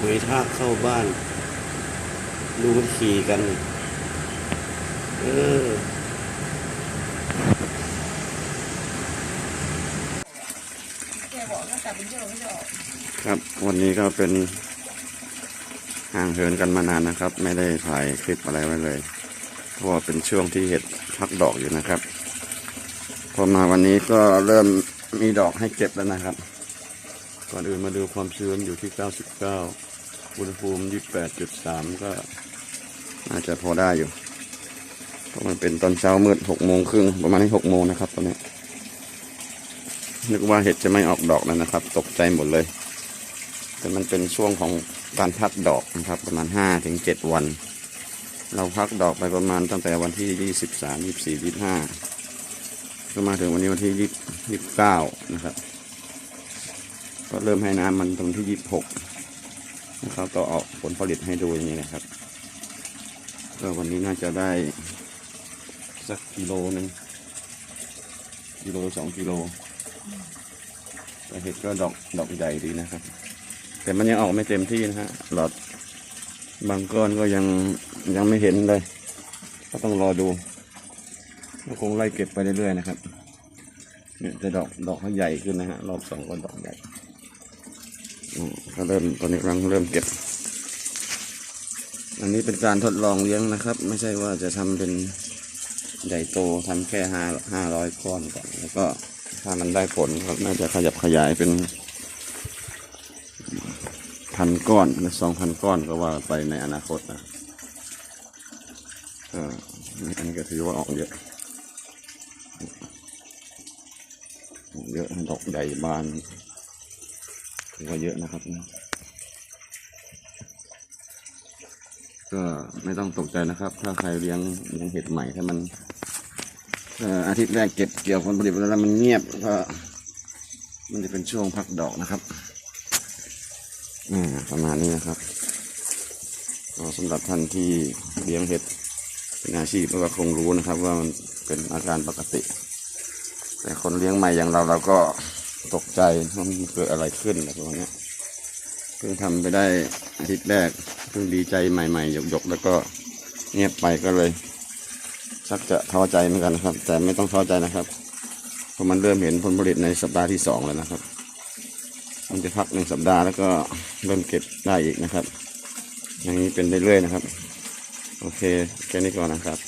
หอยทากเข้าบ้าน ดูมันขี่กัน เออครับวันนี้ก็เป็นห่างเหินกันมานานนะครับ ไม่ได้ถ่ายคลิปอะไรไว้เลยเพราะว่าเป็นช่วงที่เห็ดพักดอกอยู่นะครับพอมาวันนี้ก็เริ่มมีดอกให้เก็บแล้วนะครับ ก่อนอื่นมาดูความชื้นอยู่ที่ 99 อุณหภูมิ 28.3 ก็น่าจะพอได้อยู่ เพราะมันเป็นตอนเช้ามืด6โมงครึ่งประมาณนี้6โมงนะครับตอนนี้ นึกว่าเห็ดจะไม่ออกดอกแล้วนะครับ ตกใจหมดเลย แต่มันเป็นช่วงของการพักดอกนะครับ ประมาณห้าถึงเจ็ดวัน เราพักดอกไปประมาณตั้งแต่วันที่ยี่สิบสามาก็มาถึงวันนี้วันที่ยี่สิบเก้านะครับ ก็เริ่มให้น้ำมันตรงที่ยี่สิบหกนะครับก็ออกผลผลิตให้ดูอย่างนี้นะครับก็วันนี้น่าจะได้สักกิโลหนึ่งกิโลสองกิโลแต่เห็ดก็ดอกดอกใหญ่ดีนะครับ แต่มันยังออกไม่เต็มที่นะฮะหลอดบางก้อนก็ยังยังไม่เห็นเลย ก็ต้องรอดูก็คงไล่เก็บไปเรื่อยๆนะครับเนี่ยจะดอกดอกเขาใหญ่ขึ้นนะฮะรอบสองก็ดอกใหญ่ อืมก็เริ่มตอนนี้กำลังเริ่มเก็บ อันนี้เป็นการทดลองเลี้ยงนะครับ ไม่ใช่ว่าจะทำเป็นใหญ่โตทำแค่ห้าห้าร้อยก้อนก่อนแล้วก็ถ้ามันได้ผลก็น่าจะขยับขยายเป็นพันก้อนหรือสองพันก้อนก็ว่าไปในอนาคตนะอันนี้ก็ถือว่าออกเยอะเยอะดอกใหญ่บาน ถือว่าเยอะนะครับนะก็ไม่ต้องตกใจนะครับ ถ้าใครเลี้ยงเลี้ยงเห็ดใหม่ถ้ามันอาทิตย์แรกเก็บเกี่ยวผลผลิตแล้วมันเงียบก็มันจะเป็นช่วงพักดอกนะครับประมาณนี้นะครับก็สำหรับท่านที่เลี้ยงเห็ดเป็นอาชีพก็คงรู้นะครับ ว่ามันเป็นอาการปกติ แต่คนเลี้ยงใหม่อย่างเราเราก็ ตกใจว่ามันเกิดอะไรขึ้นอะไรประมาณนี้เพิ่งทำไปได้อาทิตย์แรกเพิ่งดีใจใหม่ๆหยกๆ แล้วก็เงียบไปก็เลย ชักจะท้อใจเหมือนกันนะครับ แต่ไม่ต้องท้อใจนะครับเพราะมันเริ่มเห็นผลผลิตในสัปดาห์ที่สองแล้วนะครับ มันจะพักหนึ่งสัปดาห์แล้วก็เริ่มเก็บได้อีกนะครับ อย่างนี้เป็นเรื่อยๆนะครับ โอเคแค่นี้ก่อนนะครับ